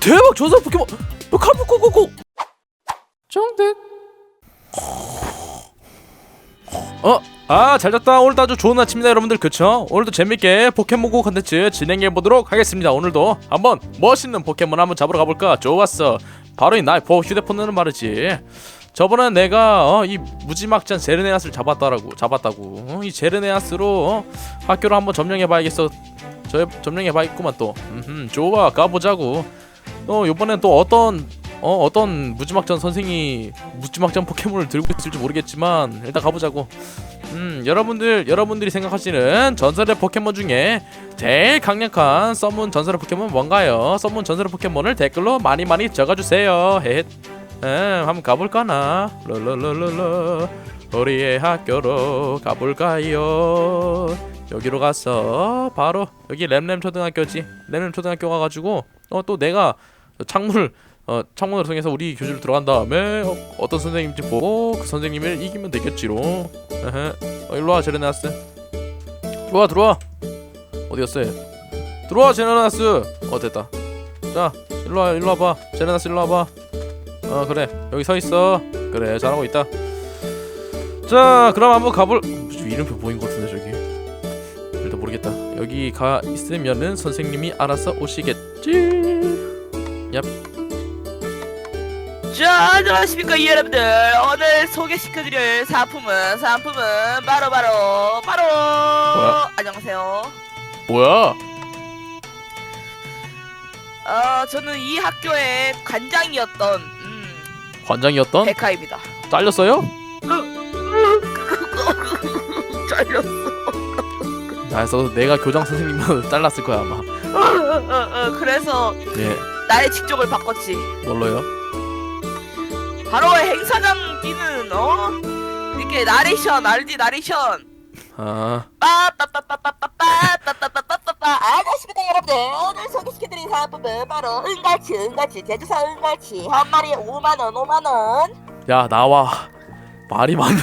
대박 전설 포켓몬. 어, 카부코코코. 정득. 어? 아 잘 잤다. 오늘도 아주 좋은 아침입니다 여러분들. 그쵸? 오늘도 재밌게 포켓몬고 컨텐츠 진행해보도록 하겠습니다. 오늘도 한번 멋있는 포켓몬 한번 잡으러 가볼까? 좋았어. 바로 이 나의 포 휴대폰으로 말이지. 저번에 내가 어, 이 무지막지한 제르네아스를 잡았다라고 잡았다고. 어, 이 제르네아스로 어, 학교를 한번 점령해봐야겠어. 저 점령해봐야겠구만 또. 음흠, 좋아. 가보자고 어 이번엔 또 어떤 어 어떤 무지막지한 선생이 무지막지한 포켓몬을 들고 있을지 모르겠지만 일단 가보자고. 음 여러분들 여러분들이 생각하시는 전설의 포켓몬 중에 제일 강력한 썸문 전설의 포켓몬 뭔가요? 썸문 전설의 포켓몬을 댓글로 많이 많이 적어주세요. 헷 음, 한번 가볼까나? 롤롤롤롤롤 우리의 학교로 가볼까요? 여기로 가서 바로 여기 램램 초등학교지. 램램 초등학교 가가지고 어 또 내가 창문을 어 창문을 통해서 우리 교실로 들어간 다음에 어, 떤 선생님인지 보고 그 선생님을 이기면 되겠지로. 어, 일로와 제레나스. 들어와 들어와. 어디였어 얘? 들어와 제레나스. 어 됐다. 자 일로와 일로 와봐. 제레나스 일로 와봐. 어 그래. 여기 서 있어. 그래 잘하고 있다. 자 그럼 한번 가볼 이름표 보인 것 같은데 저기. 일단 모르겠다. 여기 가 있으면은 선생님이 알아서 오시겠 지 자, 안녕하십니까 여러분들. 오늘 소개시켜드릴 상품은 상품은 바로 바로 바로. 뭐야? 안녕하세요. 뭐야 어, 저는 이 학교의 관장이었던 음, 관장이었던 백화입니다. 잘렸어요? 잘렸어. 그래서 내가 교장 선생님은 잘랐을 거야 아마 어, 어, 어, 그래서 예 나의 직종을 바꿨지. 뭘로요? 바로 행사장 뛰는 어? 이렇게 나레이션 알지 나레이션. 아. 빠빠빠빠빠빠빠빠빠빠빠 안녕하십니까 여러분들. 오늘 소개시켜드릴 상품은 바로 은갈치 은갈치 제주산 은갈치. 한 마리에 5만원 5만원. 야 나와. 말이 많네.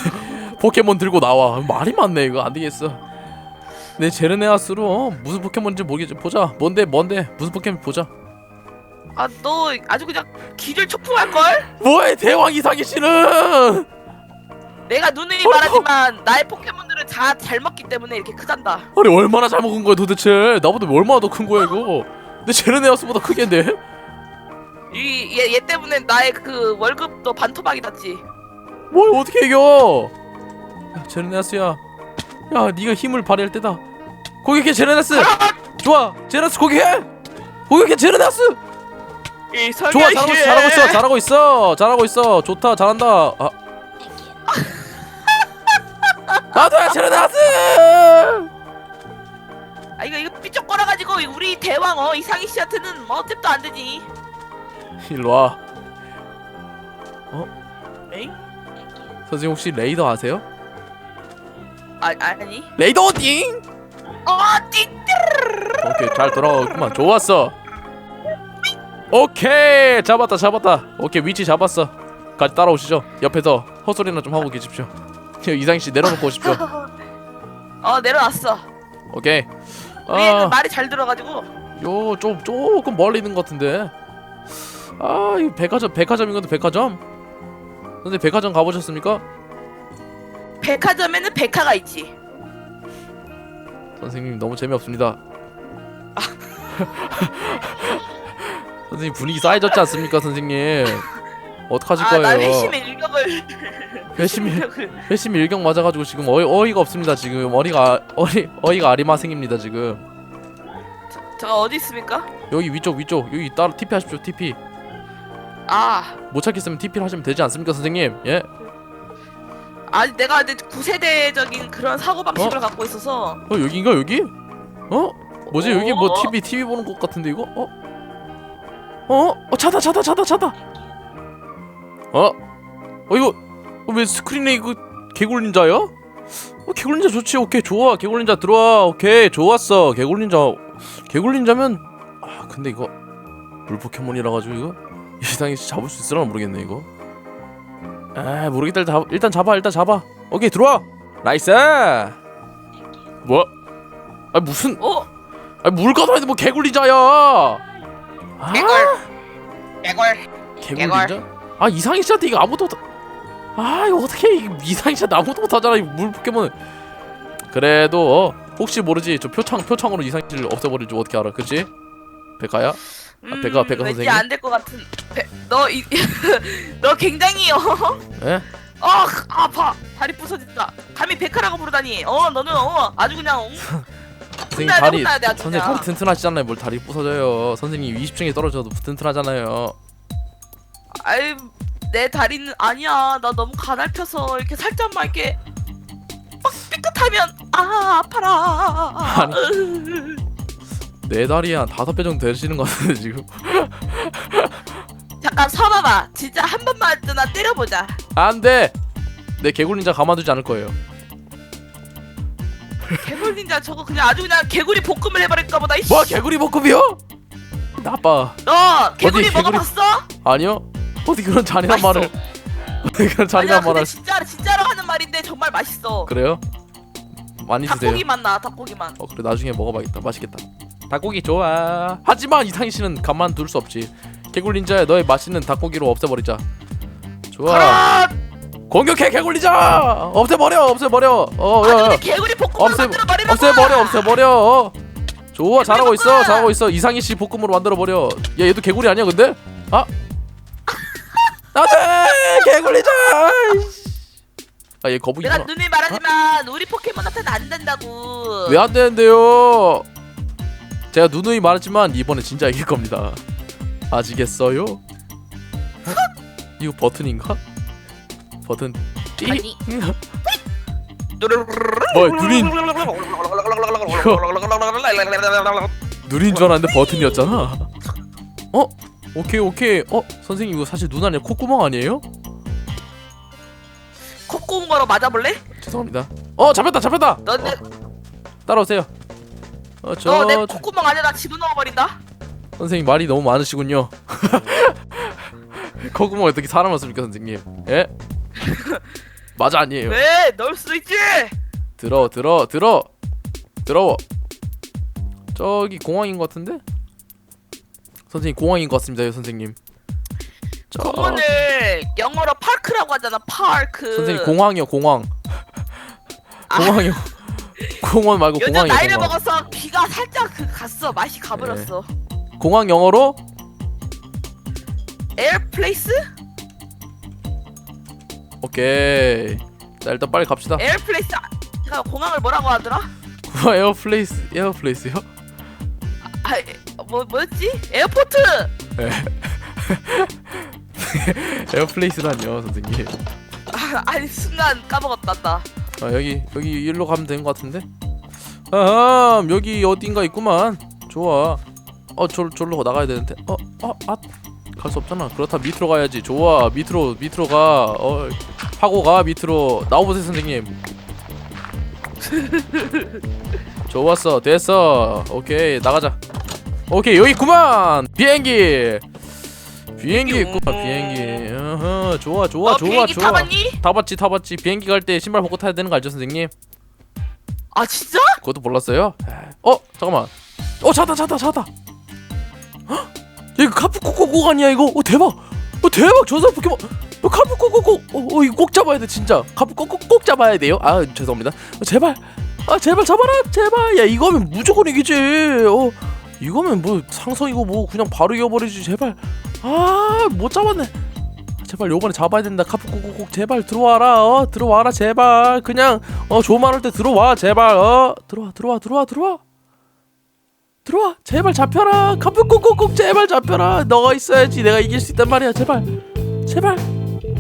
포켓몬 들고 나와. 말이 많네 이거. 안 되겠어 내 제르네아스로 어, 무슨 포켓몬인지 모르겠지 보자. 뭔데 뭔데? 무슨 포켓몬 보자. 아 너 아주 그냥 기절 촉풍할 걸? 뭐해 대왕 이상희 씨는! 내가 누누이 어, 말하지만 나의 포켓몬들은 다 잘 먹기 때문에 이렇게 크단다. 아니 얼마나 잘 먹은 거야 도대체? 나보다 얼마나 더 큰 거야 이거? 내 제르네아스보다 크겠네? 이얘 얘 때문에 나의 그 월급도 반토막이 났지. 뭘 어떻게 이겨? 야 제르네아스야. 야 네가 힘을 발휘할 때다 공격해 제르네아스 좋아. 제르네아스 공격해 공격해 제르네아스 이 좋아 잘하고 있어 잘하고 있어 잘하고 있어. 잘하고 있어. 좋다 잘한다. 아. 나도야 제르네아스 아 이거 이거 삐쩍거려가지고 우리 대왕 어 이상희 씨한테는 뭐 어쨌도 안 되지. 일로 와. 엥? 선생님 혹시 레이더 아세요? 아 아니. 레이더 띵 오케이 잘 돌아가구만. 좋았어. 오케이 잡았다 잡았다. 오케이 위치 잡았어. 같이 따라오시죠. 옆에서 헛소리나 좀 하고 계십시오. 이상희 씨 내려놓고 오십시오. 어 내려놨어. 오케이. 위에는 아, 말이 잘 들어가지고. 요좀 조금 멀리 있는 것 같은데. 아이 백화점 백화점인 건데 백화점? 선생님 백화점 가보셨습니까? 백화점에는 백화가 있지 선생님 너무 재미없습니다. 선생님 분위기 쌓여졌지 않습니까 선생님? 어떡하실 아 거예요? 나 회심의 일격을 회심이 일격을. 회심 일경 맞아가지고 지금 어이, 어이가 없습니다 지금. 어리가 어리 어이가 아리마생입니다 지금. 제가 어디 있습니까? 여기 위쪽 위쪽. 여기 따라 TP 하십시오 TP 아. 못 찾겠으면 TP를 하시면 되지 않습니까 선생님? 예 아니 내가 근데 구세대적인 그런 사고 방식을 갖고 있어서. 어 여기인가 여기? 어? 뭐지 여기 뭐 어? TV TV 보는 것 같은데 이거? 어? 어? 어 차다 차다 차다 차다! 어? 어 이거 어, 왜 스크린에 이거 개굴 닌자야? 어 개굴 닌자 좋지 오케이 좋아 개굴 닌자 들어와 오케이 좋았어 개굴 닌자. 개굴 닌자면 아 근데 이거 물 포켓몬이라 가지고 이거? 이상이 잡을 수 있으려나 모르겠네 이거 아 모르겠다 일단, 잡, 일단 잡아 일단 잡아 오케이 들어와 나이스 뭐? 아 무슨 어? 아물 가둬야 돼뭐 개굴 닌자야 아, 개굴. 개굴 개굴. 닌자? 아 이상희 씨한테 이거 아무도 못... 아 이거 어떻게 이상희 씨한테 아무도 못하잖아 이 물 포켓몬 그래도 어, 혹시 모르지 저 표창 표창으로 이상희 씨를 없애버릴 줄 어떻게 알아 그치? 백가야? 음, 백가- 백가 왠지 선생님? 안될 것 같은 너이 너 굉장히 어 예? 아, 아파. 다리 부서진다. 감히 백화라고 부르다니. 어 너는 어 아주 그냥 어, 선생님 혼나야 돼, 다리 혼나야 돼, 아주 선생님 그냥. 다리 튼튼하시잖아요. 뭘 다리 부서져요. 선생님 20층에 떨어져도 튼튼하잖아요. 아이 내 다리는 아니야. 나 너무 가냘펴서 이렇게 살짝만 이렇게 빡 삐끗하면 아 아파라. 아니. 내 다리 한 다섯 배 정도 되시는 것 같은데 지금. 잠깐 서봐봐. 진짜 한 번만 나 때려보자. 안 돼! 내 개굴 닌자 가만두지 않을 거예요. 개굴 닌자 저거 그냥 아주 그냥 개구리 볶음을 해버릴까 보다 이씨. 뭐 개구리 볶음이요? 나빠. 너 개구리 개구리- 먹어봤어? 아니요. 어디 그런 잔인한 맛있어. 말을 어디 그런 아니야 잔인한 근데 말을 진짜 진짜로 하는 말인데 정말 맛있어. 그래요? 많이 드세요. 닭고기 맛나 닭고기만 어 그래 나중에 먹어봐야겠다. 맛있겠다 닭고기 좋아. 하지만 이상희 씨는 가만 둘 수 없지. 개굴 닌자의 너의 맛있는 닭고기로 없애버리자. 좋아. 가라 공격해 개굴 닌자! 없애버려 없애버려. 아니 어야 근데 개구리 볶음을 없애 만들어 버리면 없애버려 없애버려. 어. 좋아 잘하고 있어! 잘하고 있어. 이상희 씨 볶음으로 만들어 버려. 야 얘도 개굴이 아니야 근데? 아! 안돼 개굴 닌자! 아얘 거북이구나. 내가 눈이 말하지만 우리 포켓몬한테는 안 된다고. 왜 안 되는데요? 제가 누누이 말했지만 이번에 진짜 이길 겁니다. 아시겠어요? 어? 이거 버튼인가? 버튼 띠? 뭐야 누린 누린 줄 알았는데 버튼이었잖아. 어? 오케이 오케이. 어 선생님 이거 사실 눈 아니야 콧구멍 아니에요? 콧구멍으로 맞아볼래? 죄송합니다. 어 잡혔다 잡혔다. 너내 따라오세요. 너내 어저 콧구멍 안에 나 집어넣어 버린다. 선생님 말이 너무 많으시군요. 콧구멍 어떻게 사람 왔습니까 선생님? 예? 맞아 아니에요. 왜? 넣을 수도 있지. 들어 들어 들어 들어워. 저기 공항인 것 같은데? 선생님 공항인 것 같습니다, 요 선생님. 저 공원을 영어로 파크라고 하잖아. 파크. 선생님 공항이요 공항. 아. 공항이요. 공원 말고 요즘 공항이요 나이를 공항. 먹어서 귀가 살짝 그 갔어. 맛이 가버렸어. 공항 영어로 에어플레이스? 오케이. 자 일단 빨리 갑시다. 에어플레이스. 아, 제가 공항을 뭐라고 하더라? 에어플레이스 에어플레이스요? 아, 뭐 뭐였지? 에어포트. 에어플레이스라뇨 선생님. 아, 아니 순간 까먹었다 나. 아 여기 여기 일로 가면 되는 것 같은데? 아 여기 어딘가 있구만. 좋아. 어 저, 절로 나가야 되는데. 어어아갈 수 없잖아. 그렇다 밑으로 가야지. 좋아 밑으로 밑으로 가. 어 하고 가 밑으로 나와보세요 선생님. 좋았어 됐어. 오케이 나가자. 오케이 여기 있구만 비행기. 비행기 있구만 비행기. 어허 좋아 좋아 너 좋아 비행기 좋아. 타봤니? 타봤지 타봤지. 비행기 갈 때 신발 벗고 타야 되는 거 알죠 선생님? 아 진짜? 그것도 몰랐어요? 어 잠깐만. 어 찾다 찾다 찾다. 헉! 야, 이거 카프코코고 아니야 이거? 어 대박. 어 대박. 저사 포켓몬. 어 카프코코코 어, 어 이거 꼭 잡아야 돼 진짜. 카프코코 꼭 잡아야 돼요? 아 죄송합니다. 어, 제발. 아 제발 잡아라 제발. 야 이거면 무조건 이기지. 어 이거면 뭐 상성이고 뭐 그냥 바로 이겨버리지 제발. 아 못 잡았네 제발 요번에 잡아야 된다. 카프코코코 제발 들어와라 어? 들어와라 제발. 그냥 어 조만 할 때 들어와 제발 어? 들어와 들어와 들어와 들어와. 들어와 제발 잡혀라. 카프코코코 제발 잡혀라. 너가 있어야지. 내가 이길 수 있단 말이야. 제발 제발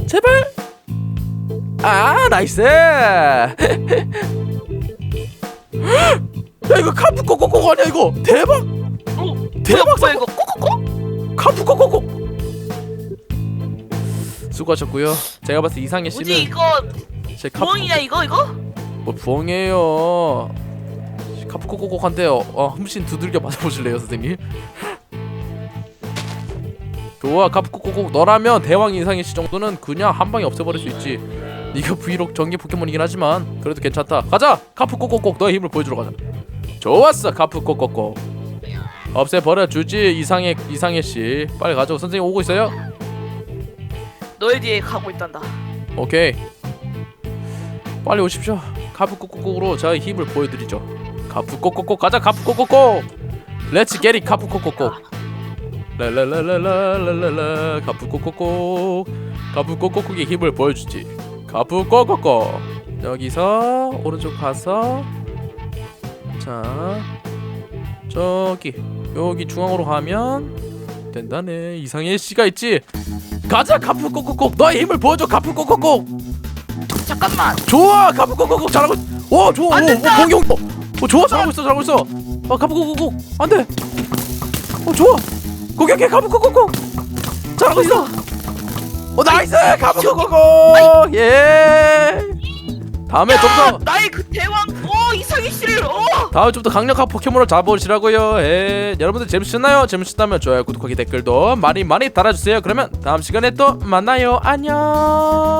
제발. 아 나이스. 야 이거 카프코코코 아니야 이거? 대박. 어, 대박 뭐야 이거 꼬꼬꼬? 카프코코코 수고하셨고요. 제가 봤을 때 이상해 뭐지 씨는 이거? 제 카프 부엉이냐 이거 이거? 뭐 부엉이에요. 카프코코코한테요. 어, 흠씬 두들겨 맞아보실래요 선생님? 좋아 카프코코코. 너라면 대왕 이상의 씨 정도는 그냥 한 방에 없애버릴 수 있지. 네가 브이록 전기 포켓몬이긴 하지만 그래도 괜찮다. 가자! 카프코코코 너의 힘을 보여주러 가자. 좋았어 카프코코코. 없애버려 주지 이상해 이상해 씨. 빨리 가죠. 선생님 오고 있어요 너의 뒤에 가고 있단다. 오케이. 빨리 오십시오. 가프 꼬꼬꼬로 저의 힘을 보여드리죠. 가프 꼬꼬꼬 가자 가프 꼬꼬꼬 렛츠 게리 가프 꼬꼬꼬 랄랄랄랄랄랄라 가프 꼬꼬꼬 가프 꼬꼬꼬의 힘을 보여주지. 가프 꼬꼬꼬 여기서 오른쪽 가서 자 저기 여기 중앙으로 가면 된다네. 이상해 씨가 있지 가자 가프 꼬꼬꼬 너의 힘을 보여줘 가프 꼬꼬꼬 잠깐만. 좋아 가프 꼬꼬꼬 잘하고 있... 오 좋아. 안 오, 된다! 오, 공격. 오 좋아 잘하고 있어 잘하고 있어. 아 가프 꼬꼬꼬 안돼. 오 좋아. 공격해 가프 꼬꼬꼬 잘하고 있어. 오 나이스 가프 꼬꼬꼬 예. 다음에 야, 좀더. 나의 그 대왕. 어 이상희 씨를. 좀더 강력한 포켓몬을 잡아오시라고요. 예. 여러분들 재밌으셨나요? 재밌었다면 좋아요, 구독하기, 댓글도 많이 많이 달아주세요. 그러면 다음 시간에 또 만나요. 안녕.